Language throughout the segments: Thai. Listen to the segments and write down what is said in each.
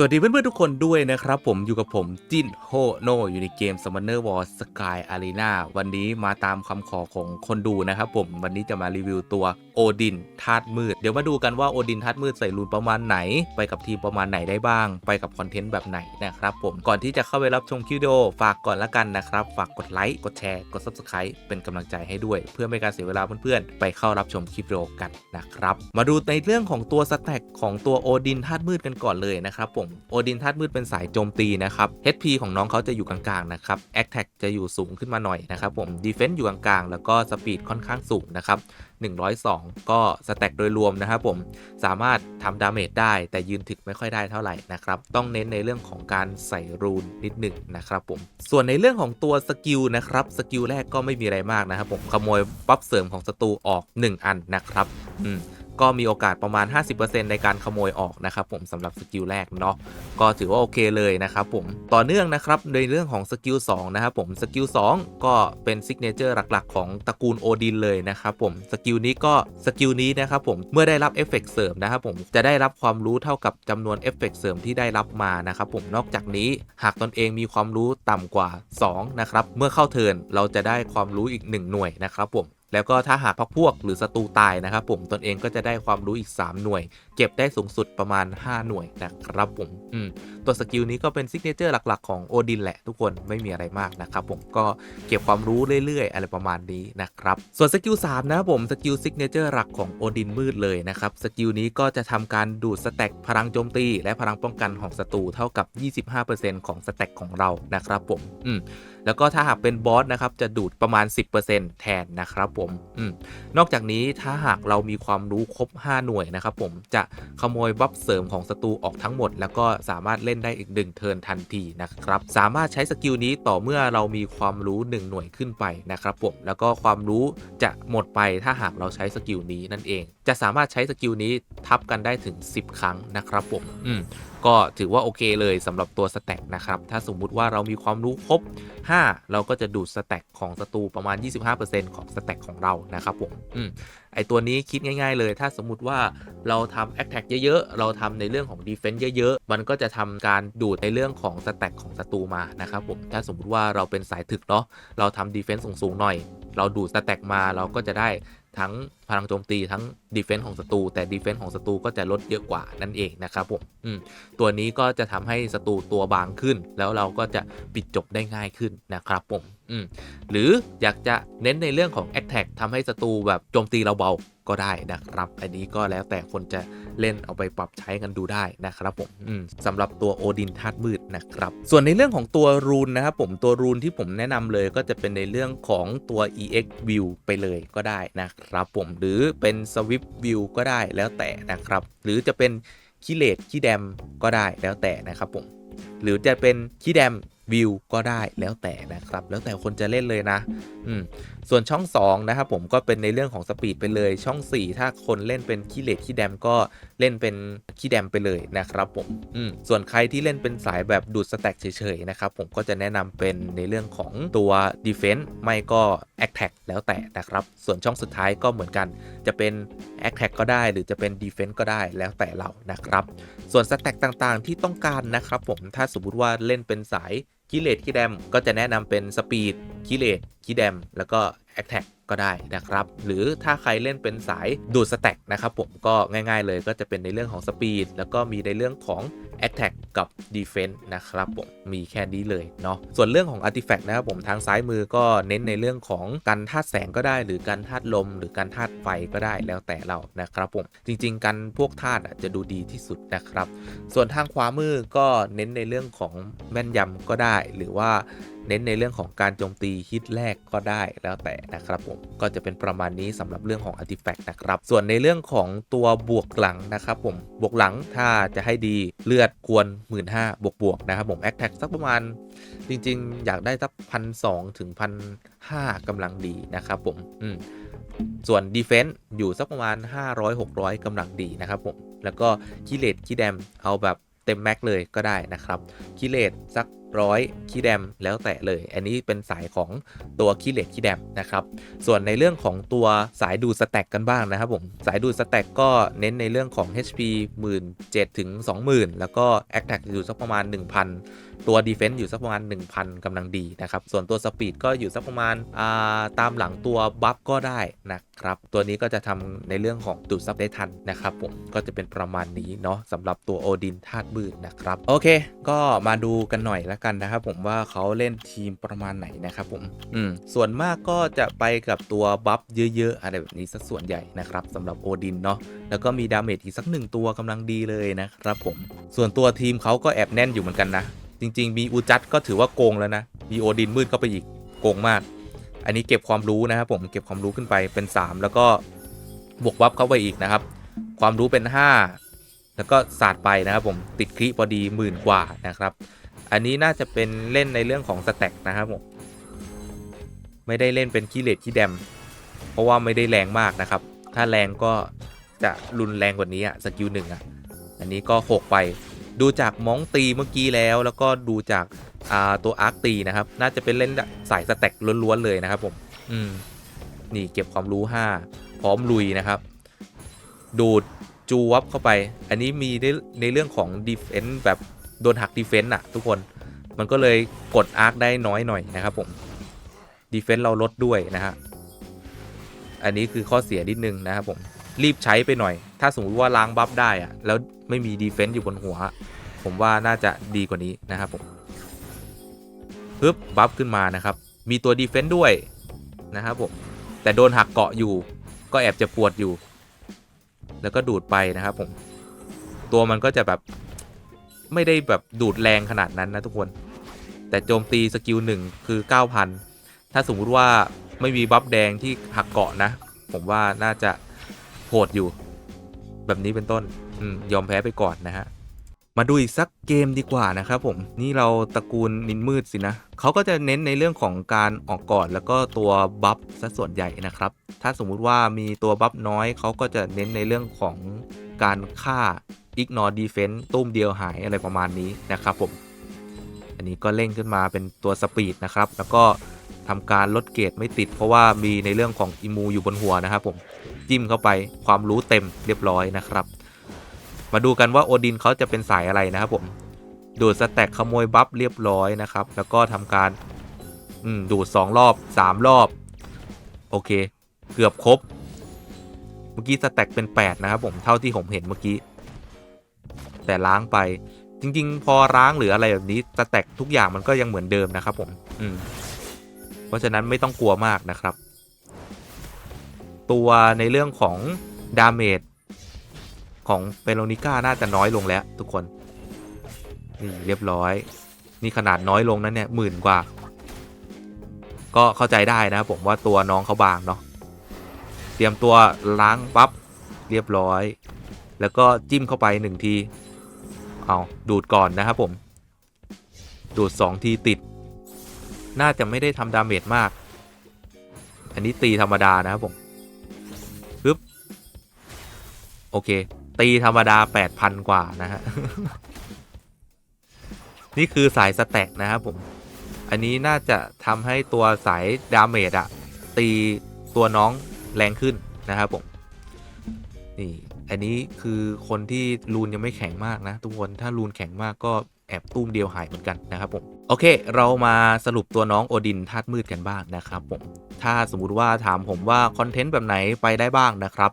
สวัสดีเพื่อนๆทุกคนด้วยนะครับผมอยู่กับผมจินโฮโนอยู่ในเกม Summoner War Sky Arena วันนี้มาตามคำขอของคนดูนะครับผมวันนี้จะมารีวิวตัวโอดินธาตุมืด เดี๋ยวมาดูกันว่าโอดินธาตุมืดใส่รูนประมาณไหน ไปกับทีมประมาณไหนได้บ้าง ไปกับคอนเทนต์แบบไหนนะครับผมก่อนที่จะเข้าไปรับชมคลิปวิดีโอฝากก่อนละกันนะครับ ฝากกดไลค์กดแชร์กด Subscribe เป็นกำลังใจให้ด้วย เพื่อไม่การเสียเวลาเพื่อนๆไปเข้ารับชมคลิปวิดีโอกันนะครับมาดูในเรื่องของตัวสแต็กของตัวโอดินธาตุมืดกันก่อนเลยนะครับผมโอดินธาตุมืดเป็นสายโจมตีนะครับ HP ของน้องเขาจะอยู่กลางๆนะครับ Attack จะอยู่สูงขึ้นมาหน่อยนะครับผม Defense อยู่กลางๆ แล้วก็สปีดค่อนข้างสูงนะครับ102 ก็สแต็กโดยรวมนะครับผมสามารถทำดาเมจได้แต่ยืนถึกไม่ค่อยได้เท่าไหร่นะครับต้องเน้นในเรื่องของการใส่รูนนิดหนึ่งนะครับผมส่วนในเรื่องของตัวสกิลนะครับสกิลแรกก็ไม่มีอะไรมากนะครับผมขโมยบัฟเสริมของศัตรูออก 1 อันนะครับอืม ก็มีโอกาสประมาณ 50%ในการขโมยออกนะครับผมสำหรับสกิลแรกเนาะก็ถือว่าโอเคเลยนะครับผมต่อเนื่องนะครับในเรื่องของสกิล2นะครับผมสกิล2ก็เป็นซิกเนเจอร์หลักๆ ของตระกูลโอดินเลยนะครับผมสกิลนี้ก็สกิลนี้นะครับผมเมื่อได้รับเอฟเฟกต์เสริมนะครับผมจะได้รับความรู้เท่ากับจำนวนเอฟเฟกต์เสริมที่ได้รับมานะครับผมนอกจากนี้หากตนเองมีความรู้ต่ำกว่า2นะครับเมื่อเข้าเทิร์นเราจะได้ความรู้อีก 1 หน่วยนะครับผม แล้วก็ถ้าหากพักพวกหรือศัตรูตายนะครับผมตนเองก็จะได้ความรู้อีก 3 หน่วย เก็บได้สูงสุดประมาณ 5 หน่วยนะครับผมอืมตัวสกิลนี้ก็เป็นซิกเนเจอร์หลักๆของโอดินแหละทุกคนไม่มีอะไรมากนะครับผมก็เก็บความรู้เรื่อยๆ อะไรประมาณนี้นะครับส่วนสกิล3นะครับผมสกิลซิกเนเจอร์หลักของโอดินมืดเลยนะครับสกิลนี้ก็จะทำการดูดสแต็กพลังโจมตี และพลังป้องกันของศัตรูเท่ากับ 25%ของสแต็กของเรานะครับผมอืมแล้วก็ถ้าหากเป็นบอสนะครับจะดูดประมาณ 10%แทนนะครับผมอมนอกจากนี้ถ้าหากเรามีความรู้ครบ 5 หน่วยนะครับผมจะขโมยบัฟเสริมของศัตรูออกทั้งหมด แล้วก็สามารถเล่นได้อีก1เทิร์นทันทีนะครับสามารถใช้สกิลนี้ต่อเมื่อเรามีความรู้ 1 หน่วยขึ้นไปนะครับผมแล้วก็ความรู้จะหมดไปถ้าหากเราใช้สกิลนี้นั่นเอง จะสามารถใช้สกิลนี้ทับกันได้ถึง 10 ครั้งนะครับผมอืมก็ถือว่าโอเคเลยสำหรับตัวสแต็กนะครับ ถ้าสมมุติว่าเรามีความรู้ครบ 5 เราก็จะดูดสแต็กของศัตรูประมาณ 25%ของสแต็กของเรานะครับผมอืมไอตัวนี้คิดง่าย ๆ เลย ถ้าสมมุติว่าเราทำแอคแท็กเยอะๆ เราทำในเรื่องของดีเฟนต์เยอะๆ มันก็จะทำการดูดในเรื่องของสแต็กของศัตรูมานะครับผม ถ้าสมมุติว่าเราเป็นสายถึกเนาะ เราทำดีเฟนต์สูงๆหน่อย เราดูดสแต็กมาเราก็จะได้ทั้งพลังโจมตีทั้งดีเฟนส์ของศัตรูแต่ดีเฟนส์ของศัตรูก็จะลดเยอะกว่านั่นเองนะครับผมอืมตัวนี้ก็จะทำให้ศัตรูตัวบางขึ้น แล้วเราก็จะปิดจบได้ง่ายขึ้นนะครับผมอืมหรืออยากจะเน้นในเรื่องของ a t t a c k ทำให้ศัตรูแบบโจมตีเราเบา ก็ได้นะครับ อันนี้ก็แล้วแต่คนจะเล่นเอาไปปรับใช้กันดูได้นะครับผมมสำหรับตัวโอดินธาตุมืดนะครับ ส่วนในเรื่องของตัวรูนนะครับผมตัวรูนที่ผมแนะนำเลยก็จะเป็นในเรื่องของตัว EX View ไปเลยก็ได้นะครับผมหรือเป็น Swift View ก็ได้แล้วแต่นะครับ หรือจะเป็นคิเลตคีแดมก็ได้แล้วแต่นะครับผมหรือจะเป็นคีแดม วิวก็ได้แล้วแต่นะครับ แล้วแต่คนจะเล่นเลยนะ อืม ส่วนช่อง 2 นะครับผมก็เป็นในเรื่องของสปีดไปเลย ช่อง 4 ถ้าคนเล่นเป็นขี้เล็ดขี้แดมก็เล่นเป็นขี้แดมไปเลยนะครับผม อืม ส่วนใครที่เล่นเป็นสายแบบดูดสแต็กเฉยๆนะครับผมก็จะแนะนำเป็นในเรื่องของตัว Defense ไม่ก็ Attack แล้วแต่นะครับ ส่วนช่องสุดท้ายก็เหมือนกัน จะเป็น Attack ก็ได้ หรือจะเป็น Defense ก็ได้แล้วแต่เรานะครับ ส่วนสแต็กต่างๆที่ต้องการนะครับผมถ้าสมมุติว่าเล่นเป็นสาย คิเลตคิแดมก็จะแนะนำเป็นสปีดคิเลตคิแดมแล้วก็แอคแท็ก ก็ได้นะครับ หรือถ้าใครเล่นเป็นสายดูดสแต็กนะครับผมก็ง่ายๆเลยก็จะเป็นในเรื่องของสปีดแล้วก็มีในเรื่องของ Attack กับ Defense นะครับผมมีแค่นี้เลยเนาะส่วนเรื่องของ Artifact นะครับผมทางซ้ายมือก็เน้นในเรื่องของการธาตุแสงก็ได้ หรือการธาตุลม หรือการธาตุไฟก็ได้แล้วแต่เรานะครับผมจริง ๆ กันพวกธาตุจะดูดีที่สุดนะครับ ส่วนทางขวามือก็เน้นในเรื่องของแม่นยำก็ได้ หรือว่าเน้นในเรื่องของการโจมตีฮิตแรกก็ได้แล้วแต่นะครับผมก็จะเป็นประมาณนี้สำหรับเรื่องของ Artifact นะครับ ส่วนในเรื่องของตัวบวกหลังนะครับผมบวกหลังถ้าจะให้ดีเลือดควร 1 5ื่นบวกบวกนะครับผม a อ t แท็กสักประมาณ จริง ๆ อยากได้สักพันสถึงพันห้ากำลังดีนะครับผมอืมส่วน Defense อยู่สักประมาณ 500-600กำลังดีนะครับผม แล้วก็คิเลตคิแดมเอาแบบเต็มแม็กเลยก็ได้นะครับคิเลตสัก ร้อยขี้แดมแล้วแต่เลย อันนี้เป็นสายของตัวขี้เหล็กขี้แดมนะครับ ส่วนในเรื่องของตัวสายดูดสแต็กกันบ้างนะครับผมสายดูดสแต็กก็เน้นในเรื่องของ HP 17,000ถึง20,000 แล้วก็ Attack อยู่สักประมาณ 1,000 ตัว Defense อยู่สักประมาณ 1,000กำลังดีนะครับ ส่วนตัว Speed ก็อยู่สักประมาณาตามหลังตัวบัฟก็ได้นะครับ ตัวนี้ก็จะทำในเรื่องของดูดซับได้ทันนะครับผมก็จะเป็นประมาณนี้เนาะสำหรับตัวโอดินธาตุมืดนะครับโอเค ก็มาดูกันหน่อยแล้วกันนะครับผมว่าเขาเล่นทีมประมาณไหนนะครับผมอืมส่วนมากก็จะไปกับตัวบัฟเยอะๆอะไรแบบนี้สักส่วนใหญ่นะครับสำหรับโอดินเนาะแล้วก็มีดาเมจอีกสักหนึ่งตัวกำลังดีเลยนะครับผมส่วนตัวทีมเขาก็แอบแน่นอยู่เหมือนกันนะ จริง ๆ มีอูจัดก็ถือว่าโกงแล้วนะมีโอดินมืดเข้าไปอีกโกงมาก อันนี้เก็บความรู้นะครับผมเก็บความรู้ขึ้นไปเป็น 3 แล้วก็บวกวับเข้าไปอีกนะครับ ความรู้เป็น 5 แล้วก็ศาสตร์ไปนะครับผมติดคลิพอดีหมื่นกว่านะครับ อันนี้น่าจะเป็นเล่นในเรื่องของสแต็กนะครับผมไม่ได้เล่นเป็นขี้เลดขี้แดม เพราะว่าไม่ได้แรงมากนะครับ ถ้าแรงก็จะรุนแรงกว่านี้อะสกิลหนึ่งอะอันนี้ก็หกไป ดูจากมองตีเมื่อกี้แล้ว แล้วก็ดูจากาตัวอาร์คตีนะครับ น่าจะเป็นเล่นสายสแต็กล้วนๆเลยนะครับผมอืมนี่เก็บความรู้ 5 พร้อมลุยนะครับดูดจูวับเข้าไป อันนี้มีในเรื่องของดีเฟนแบบ โดนหักดีเฟนต์อะทุกคน มันก็เลยกดอาร์คได้น้อยหน่อยนะครับผมดีเฟนต์เราลดด้วยนะฮะ อันนี้คือข้อเสียนิดนึงนะครับผม รีบใช้ไปหน่อย ถ้าสมมติว่าล้างบัฟได้อะแล้วไม่มีดีเฟนต์อยู่บนหัว ผมว่าน่าจะดีกว่านี้นะครับผมปึ๊บบัฟขึ้นมานะครับ มีตัวดีเฟนต์ด้วยนะครับผม แต่โดนหักเกาะอยู่ ก็แอบจะปวดอยู่ แล้วก็ดูดไปนะครับผม ตัวมันก็จะแบบ ไม่ได้แบบดูดแรงขนาดนั้นนะทุกคน แต่โจมตีสกิลหนึ่งคือ 9,000 ถ้าสมมุติว่าไม่มีบัฟแดงที่หักเกาะนะ ผมว่าน่าจะโหดอยู่ แบบนี้เป็นต้นอยอมแพ้ไปก่อนนะฮะ มาดูอีกสักเกมดีกว่านะครับผม นี่เราตระกูลนินมืดสินะ เขาก็จะเน้นในเรื่องของการออกก่อนแล้วก็ตัวบัฟซะส่วนใหญ่นะครับ ถ้าสมมุติว่ามีตัวบัฟน้อยเขาก็จะเน้นในเรื่องของการฆ่า ignore defense ตุ้มเดียวหายอะไรประมาณนี้นะครับผม อันนี้ก็เร่งขึ้นมาเป็นตัวสปีดนะครับ แล้วก็ทำการลดเกรดไม่ติด เพราะว่ามีในเรื่องของอิมูอยู่บนหัวนะครับผม จิ้มเข้าไปความรู้เต็มเรียบร้อยนะครับ มาดูกันว่าโอดินเขาจะเป็นสายอะไรนะครับผมดูดสแต็กขโมยบัฟเรียบร้อยนะครับ แล้วก็ทำการดูด2รอบ 3 รอบ โอเค เกือบครบ เมื่อกี้สแต็กเป็น 8 นะครับผม เท่าที่ผมเห็นเมื่อกี้ แต่ล้างไป จริง ๆ พอล้างหรืออะไรแบบนี้สแต็กทุกอย่างมันก็ยังเหมือนเดิมนะครับผมอืมเพราะฉะนั้นไม่ต้องกลัวมากนะครับ ตัวในเรื่องของดาเมจของเปโลนิก้าน่าจะน้อยลงแล้วทุกคน นี่เรียบร้อย นี่ขนาดน้อยลงนั้นเนี่ยหมื่นกว่า ก็เข้าใจได้นะครับผมว่าตัวน้องเขาบางเนาะเตรียมตัวล้างปั๊บเรียบร้อย แล้วก็จิ้มเข้าไปหนึ่งที เอาดูดก่อนนะครับผม ดูดสองทีติด น่าจะไม่ได้ทำดาเมจมาก อันนี้ตีธรรมดานะครับผมปึ๊บโอเค ตีธรรมดา 8,000 กว่านะฮะ นี่คือสายสแต็กนะครับผม อันนี้น่าจะทำให้ตัวสายดาเมจอะตีตัวน้องแรงขึ้นนะครับผม นี่ อันนี้คือคนที่รูนยังไม่แข็งมากนะ ทุกคนถ้ารูนแข็งมากก็แอบตุ้มเดียวหายเหมือนกันนะครับผม โอเค เรามาสรุปตัวน้องโอดินธาตุมืดกันบ้างนะครับผม ถ้าสมมุติว่าถามผมว่าคอนเทนต์แบบไหนไปได้บ้างนะครับ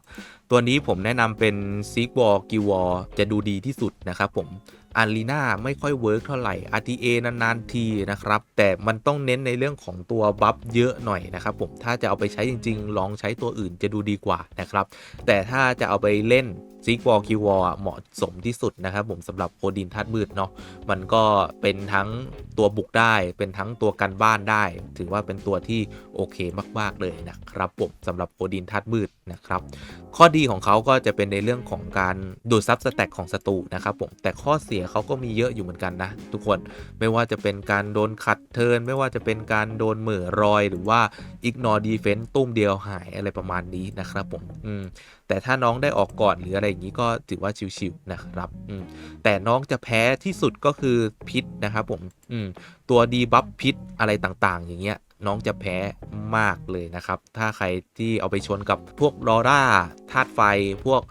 ตัวนี้ผมแนะนำเป็นซิกวอลกิวอลจะดูดีที่สุดนะครับผมอารีนาไม่ค่อยเวิร์กเท่าไหร่ RTA นานๆทีนะครับ แต่มันต้องเน้นในเรื่องของตัวบัฟเยอะหน่อยนะครับผม ถ้าจะเอาไปใช้จริงๆ ลองใช้ตัวอื่นจะดูดีกว่านะครับ แต่ถ้าจะเอาไปเล่นซิกวอลกิวอลเหมาะสมที่สุดนะครับผมสำหรับโอดินธาตุมืดเนาะ มันก็เป็นทั้งตัวบุกได้ เป็นทั้งตัวกันบ้านได้ ถือว่าเป็นตัวที่โอเคมาก ๆ เลยนะครับผมสำหรับโอดินธาตุมืดนะครับ ข้อดีของเขาก็จะเป็นในเรื่องของการดูดซับสแต็กของศัตรูนะครับผมแต่ข้อเสียเขาก็มีเยอะอยู่เหมือนกันนะ ทุกคนไม่ว่าจะเป็นการโดนคัดเทินไม่ว่าจะเป็นการโดนเหม่อรอย หรือว่า ignore defense ตุ้มเดียวหายอะไรประมาณนี้นะครับผมอืมแต่ถ้าน้องได้ออกก่อนหรืออะไรอย่างนี้ก็ถือว่าชิวๆนะครับอืมแต่น้องจะแพ้ที่สุดก็คือพิษนะครับผมอืมตัวดีบัฟพิษอะไรต่างๆ อย่างเงี้ยน้องจะแพ้มากเลยนะครับ ถ้าใครที่เอาไปชนกับพวกดอร่าธาตุไฟพวก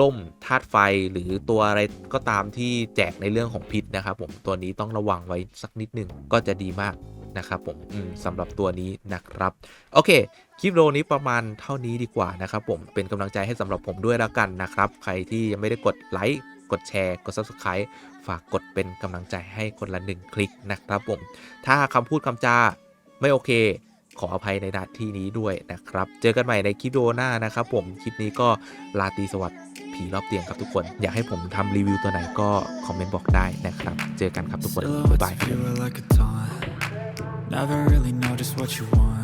ล่มธาตุไฟหรือตัวอะไรก็ตามที่แจกในเรื่องของพิษนะครับ ผมตัวนี้ต้องระวังไว้สักนิดหนึ่งก็จะดีมากนะครับผมมสำหรับตัวนี้นะครับ โอเค คลิปโอนี้ประมาณเท่านี้ดีกว่านะครับผมเป็นกำลังใจให้สำหรับผมด้วยแล้วกันนะครับ ใครที่ยังไม่ได้กดไลค์ กดแชร์ กด Subscribe ฝากกดเป็นกำลังใจให้คนละหนึ่งคลิกนะครับผม ถ้าคำพูดคำจาไม่โอเค ขออภัยในนาที่นี้ด้วยนะครับ เจอกันใหม่ในคลิปวิดีโอหน้านะครับผม คลิปนี้ก็ลาตรีสวัสดิ์ผีรอบเตียงครับทุกคน อยากให้ผมทำรีวิวตัวไหนก็คอมเมนต์บอกได้นะครับ เจอกันครับทุกคน บ๊ายบาย Silhouettes of you are like a taunt. Never really know just what you want.